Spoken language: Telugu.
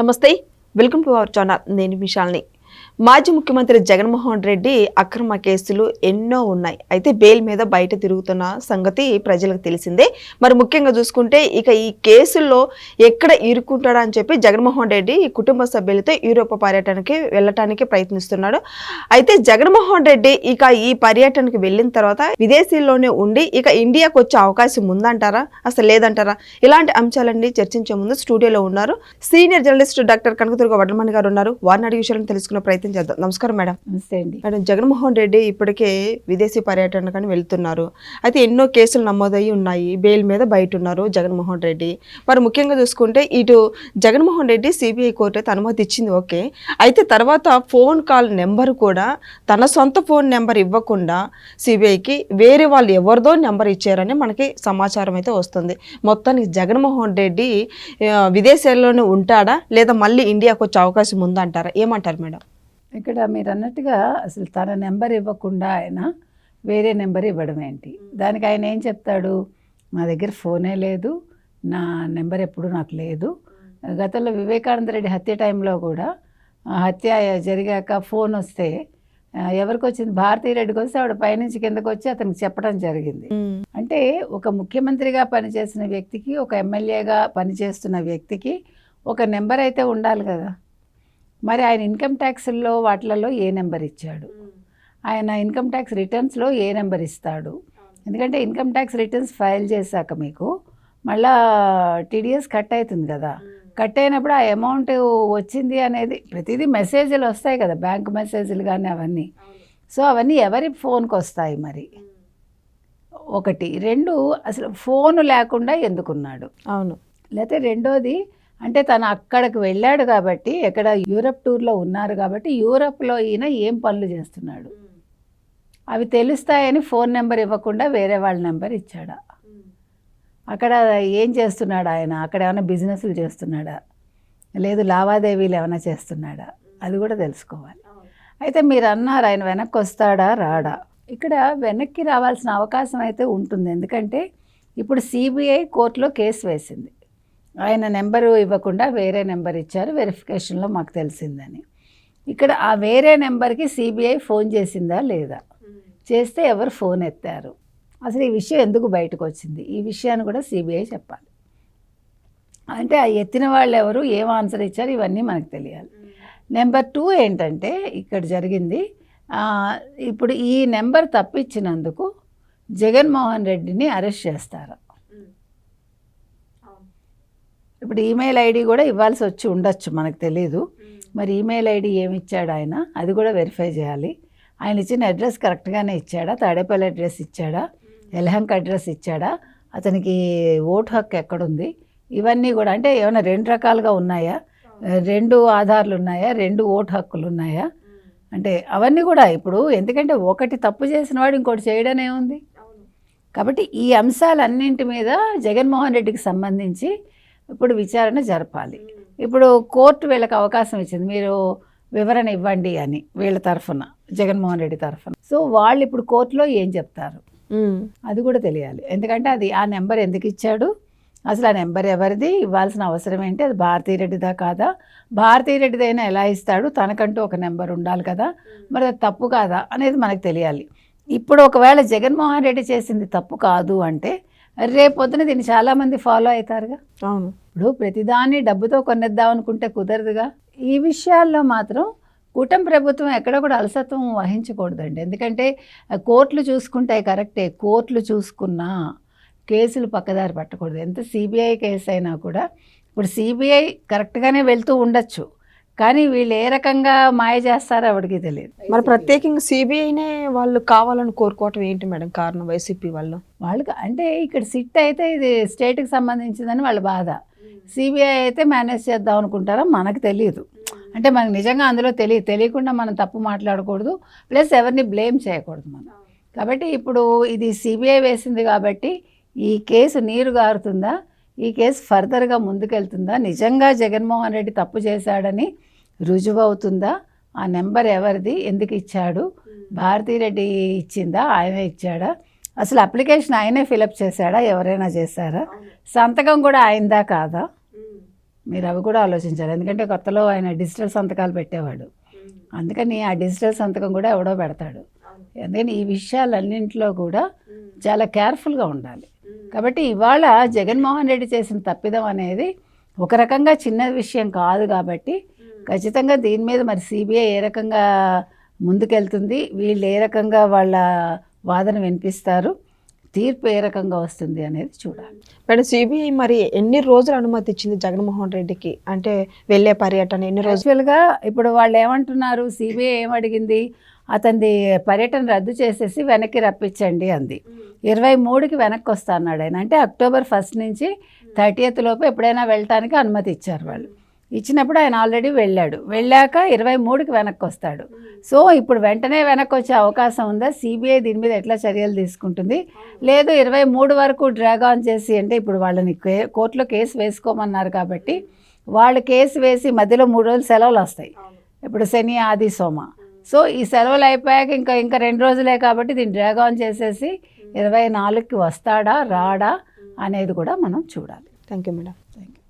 నమస్తే. Welcome to our channel. నేను విశాల్ని మాజీ ముఖ్యమంత్రి జగన్మోహన్ రెడ్డి అక్రమ కేసులు ఎన్నో ఉన్నాయి. అయితే బెయిల్ మీద బయట తిరుగుతున్న సంగతి ప్రజలకు తెలిసిందే. మరి ముఖ్యంగా చూసుకుంటే ఇక ఈ కేసుల్లో ఎక్కడ ఇరుక్కుంటాడా అని చెప్పి జగన్మోహన్ రెడ్డి ఈ కుటుంబ సభ్యులతో యూరోపా పర్యటనకి వెళ్ళటానికి ప్రయత్నిస్తున్నాడు. అయితే జగన్మోహన్ రెడ్డి ఇక ఈ పర్యటనకి వెళ్ళిన తర్వాత విదేశీల్లోనే ఉండి ఇక ఇండియాకు వచ్చే అవకాశం ఉందంటారా? అసలు లేదంటారా? ఇలాంటి అంశాలన్నీ చర్చించే ముందు స్టూడియోలో ఉన్నారు. Senior journalist doctor Kanakadurga Vadlamani గారు ఉన్నారు. వారిని అడిగి విషయాలను తెలుసుకునే ప్రయత్నం చేద్దాం. నమస్కారం మేడం. నమస్తే అండి. మేడం జగన్మోహన్ రెడ్డి ఇప్పటికే విదేశీ పర్యటన కానీ వెళ్తున్నారు. అయితే ఎన్నో కేసులు నమోదయ్యి ఉన్నాయి. బెయిల్ మీద బయట ఉన్నారు జగన్మోహన్ రెడ్డి. మరి ముఖ్యంగా చూసుకుంటే ఇటు జగన్మోహన్ రెడ్డి సిబిఐ కోర్టు అయితే అనుమతి ఇచ్చింది ఓకే. అయితే తర్వాత ఫోన్ కాల్ నెంబర్ కూడా తన సొంత ఫోన్ నెంబర్ ఇవ్వకుండా సిబిఐకి వేరే వాళ్ళు ఎవరిదో నెంబర్ ఇచ్చారని మనకి సమాచారం అయితే వస్తుంది. మొత్తానికి జగన్మోహన్ రెడ్డి విదేశాల్లోనే ఉంటాడా? లేదా మళ్ళీ ఇండియాకు వచ్చే అవకాశం ఉందంటారా? ఏమంటారు మేడం? ఇక్కడ మీరు అన్నట్టుగా అసలు తన నెంబర్ ఇవ్వకుండా ఆయన వేరే నెంబర్ ఇవ్వడం ఏంటి? దానికి ఆయన ఏం చెప్తాడు? నా దగ్గర ఫోనే లేదు. నా నెంబర్ ఎప్పుడు నాకు లేదు. గతంలో వివేకానంద రెడ్డి హత్య టైంలో కూడా హత్య జరిగాక ఫోన్ వస్తే ఎవరికి వచ్చింది భారతీ రెడ్డికి వస్తే ఆవిడ పైనుంచి కిందకు వచ్చి అతనికి చెప్పడం జరిగింది. అంటే ఒక ముఖ్యమంత్రిగా పనిచేసిన వ్యక్తికి ఒక ఎమ్మెల్యేగా పనిచేస్తున్న వ్యక్తికి ఒక నెంబర్ అయితే ఉండాలి కదా. మరి ఆయన ఇన్కమ్ ట్యాక్స్లో వాటిలలో ఏ నెంబర్ ఇచ్చాడు? ఆయన ఇన్కమ్ ట్యాక్స్ రిటర్న్స్లో ఏ నెంబర్ ఇస్తాడు? ఎందుకంటే ఇన్కమ్ ట్యాక్స్ రిటర్న్స్ ఫైల్ చేశాక మీకు మళ్ళా టీడీఎస్ కట్ అవుతుంది కదా. కట్ అయినప్పుడు ఆ అమౌంట్ వచ్చింది అనేది ప్రతిదీ మెసేజ్లు వస్తాయి కదా బ్యాంక్ మెసేజ్లు కానీ అవన్నీ. సో అవన్నీ ఎవరి ఫోన్కి వస్తాయి మరి? ఒకటి. రెండు అసలు ఫోన్ లేకుండా ఎందుకున్నాడు? అవును. లేకపోతే రెండోది అంటే తను అక్కడికి వెళ్ళాడు కాబట్టి ఎక్కడ యూరప్ టూర్లో ఉన్నారు కాబట్టి యూరప్లో ఈయన ఏం పనులు చేస్తున్నాడు? అవి తెలుస్తాయని ఫోన్ నెంబర్ ఇవ్వకుండా వేరే వాళ్ళ నెంబర్ ఇచ్చాడా? అక్కడ ఏం చేస్తున్నాడు ఆయన? అక్కడ ఏమైనా బిజినెస్లు చేస్తున్నాడా? లేదు లావాదేవీలు ఏమైనా చేస్తున్నాడా? అది కూడా తెలుసుకోవాలి. అయితే మీరు అన్నారు ఆయన వెనక్కి వస్తాడా రాడా? ఇక్కడ వెనక్కి రావాల్సిన అవకాశం అయితే ఉంటుంది. ఎందుకంటే ఇప్పుడు సిబిఐ కోర్టులో కేసు వేసింది. ఆయన నెంబరు ఇవ్వకుండా వేరే నెంబర్ ఇచ్చారు వెరిఫికేషన్లో మాకు తెలిసిందని. ఇక్కడ ఆ వేరే నెంబర్కి సిబిఐ ఫోన్ చేసిందా లేదా? చేస్తే ఎవరు ఫోన్ ఎత్తారు? అసలు ఈ విషయం ఎందుకు బయటకు వచ్చింది? ఈ విషయాన్ని కూడా సిబిఐ చెప్పాలి. అంటే ఆ ఎత్తిన వాళ్ళు ఎవరు ఏం ఆన్సర్ ఇచ్చారు ఇవన్నీ మనకు తెలియాలి. నెంబర్ టూ ఏంటంటే ఇక్కడ జరిగింది ఇప్పుడు ఈ నెంబర్ తప్పించినందుకు జగన్మోహన్ రెడ్డిని అరెస్ట్ చేస్తారు. ఇప్పుడు ఈమెయిల్ ఐడి కూడా ఇవ్వాల్సి వచ్చి ఉండొచ్చు మనకు తెలియదు మరి ఈమెయిల్ ఐడి ఏమి ఇచ్చాడు ఆయన? అది కూడా వెరిఫై చేయాలి. ఆయన ఇచ్చిన అడ్రస్ కరెక్ట్గానే ఇచ్చాడా? తాడేపల్లి అడ్రస్ ఇచ్చాడా? ఎలహంక్ అడ్రస్ ఇచ్చాడా? అతనికి ఓటు హక్కు ఎక్కడుంది? ఇవన్నీ కూడా అంటే ఏమైనా రెండు రకాలుగా ఉన్నాయా? రెండు ఆధార్లు ఉన్నాయా? రెండు ఓటు హక్కులు ఉన్నాయా? అంటే అవన్నీ కూడా ఇప్పుడు ఎందుకంటే ఒకటి తప్పు చేసిన వాడు ఇంకోటి చేయడమే ఉంది. కాబట్టి ఈ అంశాలన్నింటి మీద జగన్మోహన్ రెడ్డికి సంబంధించి ఇప్పుడు విచారణ జరపాలి. ఇప్పుడు కోర్టు వీళ్ళకి అవకాశం ఇచ్చింది. మీరు వివరణ ఇవ్వండి అని వీళ్ళ తరఫున జగన్మోహన్ రెడ్డి తరఫున. సో వాళ్ళు ఇప్పుడు కోర్టులో ఏం చెప్తారు. అది కూడా తెలియాలి. ఎందుకంటే అది ఆ నెంబర్ ఎందుకు ఇచ్చాడు? అసలు ఆ నెంబర్ ఎవరిది? ఇవ్వాల్సిన అవసరం ఏంటి? అది భారతీరెడ్డిదా కాదా? భారతీరెడ్డిదైనా ఎలా ఇస్తాడు? తనకంటూ ఒక నెంబర్ ఉండాలి కదా? మరి అది తప్పు కాదా? అనేది మనకు తెలియాలి. ఇప్పుడు ఒకవేళ జగన్మోహన్ రెడ్డి చేసింది తప్పు కాదు అంటే రేపొద్దున దీన్ని చాలామంది ఫాలో అవుతారుగా. అవును. ఇప్పుడు ప్రతిదాన్ని డబ్బుతో కొనేద్దాం అనుకుంటే కుదరదుగా. ఈ విషయాల్లో మాత్రం కూటమి ప్రభుత్వం ఎక్కడ కూడా అలసత్వం వహించకూడదండి. ఎందుకంటే కోర్టులు చూసుకుంటాయి కరెక్టే. కోర్టులు చూసుకున్నా కేసులు పక్కదారి పట్టకూడదు. ఎంత సిబిఐ కేసు అయినా కూడా ఇప్పుడు సిబిఐ కరెక్ట్గానే వెళ్తూ ఉండొచ్చు. కానీ వీళ్ళు ఏ రకంగా మాయ చేస్తారో ఎవరికి తెలియదు. మరి ప్రత్యేకంగా సిబిఐనే వాళ్ళు కావాలని కోరుకోవటం ఏంటి మేడం కారణం వైసీపీ వాళ్ళు? వాళ్ళకి అంటే ఇక్కడ సిట్ అయితే ఇది స్టేట్కి సంబంధించిందని వాళ్ళ బాధ. సిబిఐ అయితే మేనేజ్ చేద్దాం అనుకుంటారో మనకు తెలియదు. అంటే మనకు నిజంగా అందులో తెలియదు తెలియకుండా మనం తప్పు మాట్లాడకూడదు. ప్లస్ ఎవరిని బ్లేమ్ చేయకూడదు మనం. కాబట్టి ఇప్పుడు ఇది సిబిఐ వేసింది కాబట్టి ఈ కేసు నీరు గారుతుందా? ఈ కేసు ఫర్దర్గా ముందుకెళ్తుందా? నిజంగా జగన్మోహన్ రెడ్డి తప్పు చేశాడని రుజువు అవుతుందా ఆ నెంబర్ ఎవరిది? ఎందుకు ఇచ్చాడు? భారతీరెడ్డి ఇచ్చిందా? ఆయనే ఇచ్చాడా? అసలు అప్లికేషన్ ఆయనే ఫిలప్ చేశాడా? ఎవరైనా చేశారా? సంతకం కూడా ఆయనదా కాదా? మీరు అవి కూడా ఆలోచించాలి. ఎందుకంటే కొత్తలో ఆయన డిజిటల్ సంతకాలు పెట్టేవాడు. అందుకని ఆ డిజిటల్ సంతకం కూడా ఎవడో పెడతాడు. అందుకని ఈ విషయాలన్నింటిలో కూడా చాలా కేర్ఫుల్గా ఉండాలి. కాబట్టి ఇవాళ జగన్మోహన్ రెడ్డి చేసిన తప్పిదం అనేది ఒక రకంగా చిన్న విషయం కాదు కాబట్టి ఖచ్చితంగా దీని మీద మరి సిబిఐ ఏ రకంగా ముందుకెళ్తుంది వీళ్ళు ఏ రకంగా వాళ్ళ వాదన వినిపిస్తారు తీర్పు ఏ రకంగా వస్తుంది అనేది చూడాలి. మేడం సిబిఐ మరి ఎన్ని రోజులు అనుమతి ఇచ్చింది జగన్మోహన్ రెడ్డికి? అంటే వెళ్ళే పర్యటన ఎన్ని రోజులు? యాక్చువల్గా ఇప్పుడు వాళ్ళు ఏమంటున్నారు సిబిఐ ఏమడిగింది అతనిది పర్యటన రద్దు చేసేసి వెనక్కి రప్పించండి అంది. ఇరవై మూడుకి వెనక్కి వస్తా అన్నాడు ఆయన. అంటే అక్టోబర్ ఫస్ట్ నుంచి థర్టీయత్ లోపు ఎప్పుడైనా వెళ్ళటానికి అనుమతి ఇచ్చారు వాళ్ళు. ఇచ్చినప్పుడు ఆయన ఆల్రెడీ వెళ్ళాడు. వెళ్ళాక ఇరవై మూడుకి వెనక్కి వస్తాడు. సో ఇప్పుడు వెంటనే వెనక్కి వచ్చే అవకాశం ఉందా? సిబిఐ దీని మీద ఎట్లా చర్యలు తీసుకుంటుంది? లేదు ఇరవై మూడు వరకు డ్రాగ్ ఆన్ చేసి అంటే ఇప్పుడు వాళ్ళని కోర్టులో కేసు వేసుకోమన్నారు కాబట్టి వాళ్ళు కేసు వేసి మధ్యలో మూడు రోజులు సెలవులు వస్తాయి. ఇప్పుడు శని ఆది సోమ. సో ఈ సెలవులు అయిపోయాక ఇంకా ఇంకా రెండు రోజులే కాబట్టి దీన్ని డ్రాగ్ ఆన్ చేసేసి ఇరవై నాలుగుకి వస్తాడా రాడా అనేది కూడా మనం చూడాలి. Thank you madam.